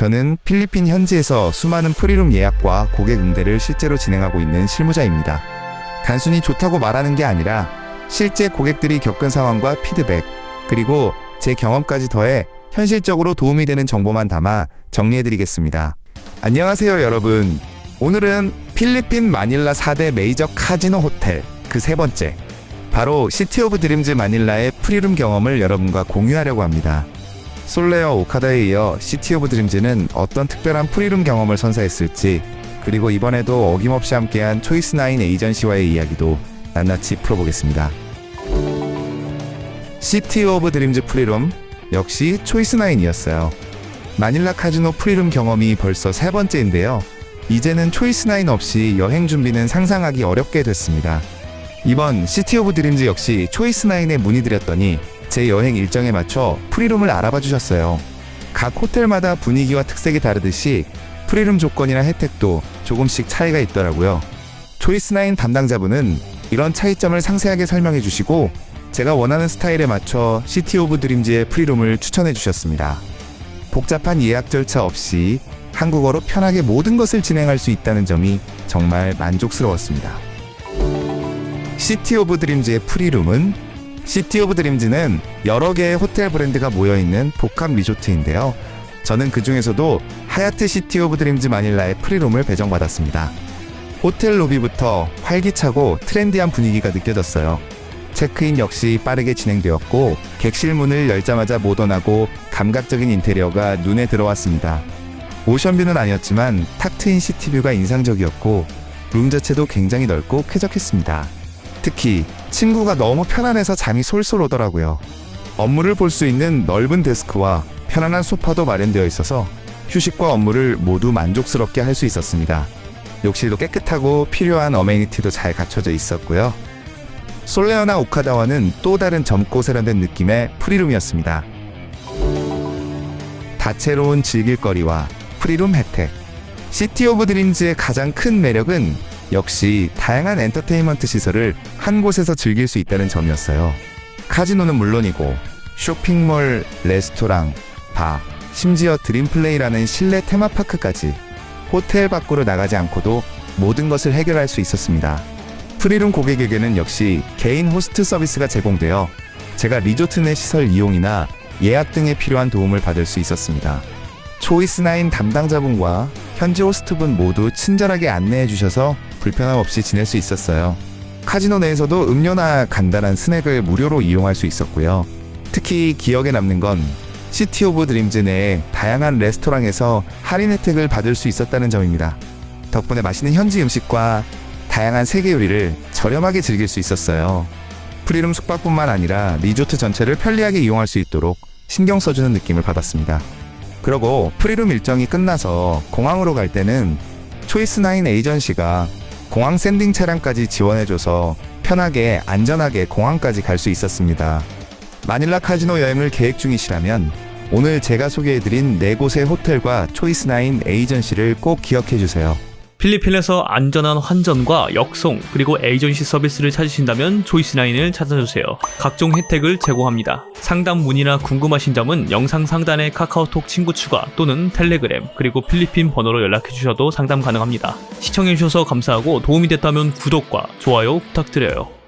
저는 필리핀 현지에서 수많은 프리룸 예약과 고객 응대를 실제로 진행하고 있는 실무자입니다. 단순히 좋다고 말하는 게 아니라 실제 고객들이 겪은 상황과 피드백, 그리고 제 경험까지 더해 현실적으로 도움이 되는 정보만 담아 정리해드리겠습니다. 안녕하세요, 여러분. 오늘은 필리핀 마닐라 4대 메이저 카지노 호텔 그 세 번째, 바로 시티 오브 드림즈 마닐라의 프리룸 경험을 여러분과 공유하려고 합니다. 솔레어 오카다에 이어 시티 오브 드림즈는 어떤 특별한 프리룸 경험을 선사했을지 그리고 이번에도 어김없이 함께한 초이스9 에이전시와의 이야기도 낱낱이 풀어보겠습니다. 시티 오브 드림즈 프리룸 역시 초이스9이었어요. 마닐라 카지노 프리룸 경험이 벌써 세 번째인데요. 이제는 초이스9 없이 여행 준비는 상상하기 어렵게 됐습니다. 이번 시티 오브 드림즈 역시 초이스9에 문의드렸더니 제 여행 일정에 맞춰 프리룸을 알아봐 주셨어요. 각 호텔마다 분위기와 특색이 다르듯이 프리룸 조건이나 혜택도 조금씩 차이가 있더라고요. 초이스9 담당자분은 이런 차이점을 상세하게 설명해 주시고 제가 원하는 스타일에 맞춰 시티 오브 드림즈의 프리룸을 추천해 주셨습니다. 복잡한 예약 절차 없이 한국어로 편하게 모든 것을 진행할 수 있다는 점이 정말 만족스러웠습니다. 시티 오브 드림즈의 프리룸은 시티 오브 드림즈는 여러 개의 호텔 브랜드가 모여 있는 복합 리조트인데요. 저는 그 중에서도 하얏트 시티 오브 드림즈 마닐라의 프리룸을 배정받았습니다. 호텔 로비부터 활기차고 트렌디한 분위기가 느껴졌어요. 체크인 역시 빠르게 진행되었고 객실 문을 열자마자 모던하고 감각적인 인테리어가 눈에 들어왔습니다. 오션뷰는 아니었지만 탁 트인 시티뷰가 인상적이었고 룸 자체도 굉장히 넓고 쾌적했습니다. 특히 친구가 너무 편안해서 잠이 솔솔 오더라고요. 업무를 볼 수 있는 넓은 데스크와 편안한 소파도 마련되어 있어서 휴식과 업무를 모두 만족스럽게 할 수 있었습니다. 욕실도 깨끗하고 필요한 어메니티도 잘 갖춰져 있었고요. 솔레어나 오카다와는 또 다른 젊고 세련된 느낌의 프리룸이었습니다. 다채로운 즐길거리와 프리룸 혜택. 시티 오브 드림즈의 가장 큰 매력은 역시 다양한 엔터테인먼트 시설을 한 곳에서 즐길 수 있다는 점이었어요. 카지노는 물론이고 쇼핑몰, 레스토랑, 바, 심지어 드림플레이라는 실내 테마파크까지 호텔 밖으로 나가지 않고도 모든 것을 해결할 수 있었습니다. 프리룸 고객에게는 역시 개인 호스트 서비스가 제공되어 제가 리조트 내 시설 이용이나 예약 등에 필요한 도움을 받을 수 있었습니다. 초이스9 담당자분과 현지 호스트분 모두 친절하게 안내해 주셔서 불편함 없이 지낼 수 있었어요. 카지노 내에서도 음료나 간단한 스낵을 무료로 이용할 수 있었고요. 특히 기억에 남는 건 시티 오브 드림즈 내에 다양한 레스토랑에서 할인 혜택을 받을 수 있었다는 점입니다. 덕분에 맛있는 현지 음식과 다양한 세계 요리를 저렴하게 즐길 수 있었어요. 프리룸 숙박뿐만 아니라 리조트 전체를 편리하게 이용할 수 있도록 신경 써주는 느낌을 받았습니다. 그러고 프리룸 일정이 끝나서 공항으로 갈 때는 초이스9 에이전시가 공항 샌딩 차량까지 지원해줘서 편하게 안전하게 공항까지 갈 수 있었습니다. 마닐라 카지노 여행을 계획 중이시라면 오늘 제가 소개해드린 네 곳의 호텔과 초이스9 에이전시를 꼭 기억해주세요. 필리핀에서 안전한 환전과 역송 그리고 에이전시 서비스를 찾으신다면 조이스나인을 찾아주세요. 각종 혜택을 제공합니다. 상담 문의나 궁금하신 점은 영상 상단의 카카오톡 친구 추가 또는 텔레그램 그리고 필리핀 번호로 연락해 주셔도 상담 가능합니다. 시청해 주셔서 감사하고 도움이 됐다면 구독과 좋아요 부탁드려요.